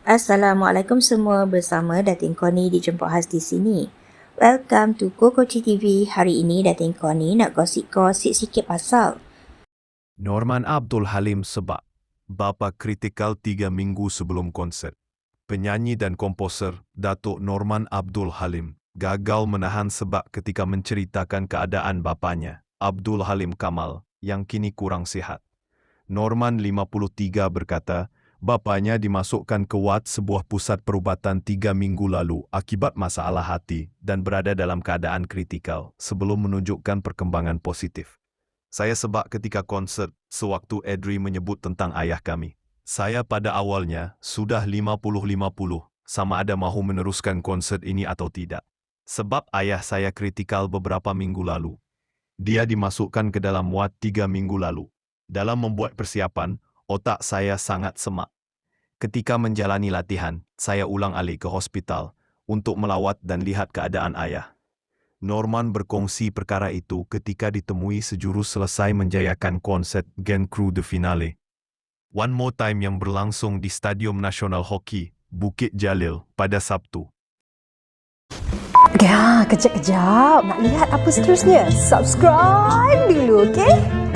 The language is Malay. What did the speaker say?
Assalamualaikum semua bersama Datin Koni di Jemput Khas di sini. Welcome to Kokoci TV. Hari ini Datin Koni nak gosip-gosip sikit pasal Norman Abdul Halim sebab bapa kritikal tiga minggu sebelum konsert. Penyanyi dan komposer Datuk Norman Abdul Halim gagal menahan sebab ketika menceritakan keadaan bapanya, Abdul Halim Kamal, yang kini kurang sihat. Norman 53 berkata, bapanya dimasukkan ke wad sebuah pusat perubatan tiga minggu lalu akibat masalah hati dan berada dalam keadaan kritikal sebelum menunjukkan perkembangan positif. Saya sebab ketika konsert sewaktu Edri menyebut tentang ayah kami. Saya pada awalnya sudah 50-50 sama ada mahu meneruskan konsert ini atau tidak. Sebab ayah saya kritikal beberapa minggu lalu. Dia dimasukkan ke dalam wad tiga minggu lalu. Dalam membuat persiapan, otak saya sangat semak. Ketika menjalani latihan, saya ulang alik ke hospital untuk melawat dan lihat keadaan ayah. Norman berkongsi perkara itu ketika ditemui sejurus selesai menjayakan konsert Gen Crew de Finale. One More Time yang berlangsung di Stadium Nasional Hoki, Bukit Jalil pada Sabtu. Ya, kejap-kejap. Nak lihat apa seterusnya? Subscribe